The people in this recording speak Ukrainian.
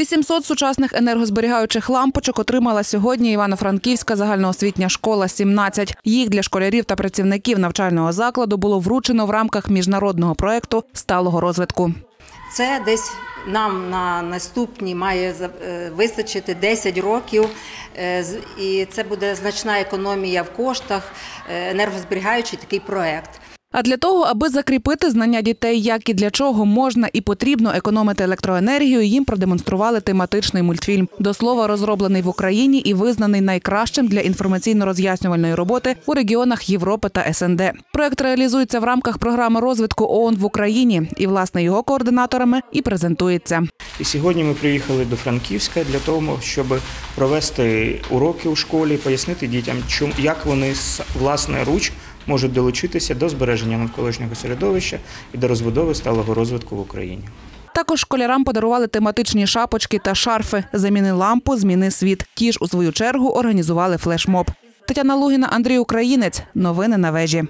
800 сучасних енергозберігаючих лампочок отримала сьогодні Івано-Франківська загальноосвітня школа 17. Їх для школярів та працівників навчального закладу було вручено в рамках міжнародного проекту сталого розвитку. Це десь нам на наступні має е, вистачити 10 років, е, і це буде значна економія в коштах, е, енергозберігаючий такий проект. А для того, аби закріпити знання дітей, як і для чого можна і потрібно економити електроенергію, їм продемонстрували тематичний мультфільм. До слова, розроблений в Україні і визнаний найкращим для інформаційно-роз'яснювальної роботи у регіонах Європи та СНД. Проект реалізується в рамках програми розвитку ООН в Україні, і власне його координаторами і презентується. І сьогодні ми приїхали до Франківська для того, щоб провести уроки у школі, пояснити дітям, як вони власне руч можуть долучитися до збереження навколишнього середовища і до розбудови сталого розвитку в Україні. Також школярам подарували тематичні шапочки та шарфи. Заміни лампу, зміни світ. Ті ж у свою чергу організували флешмоб. Тетяна Лугіна, Андрій Українець. Новини на вежі.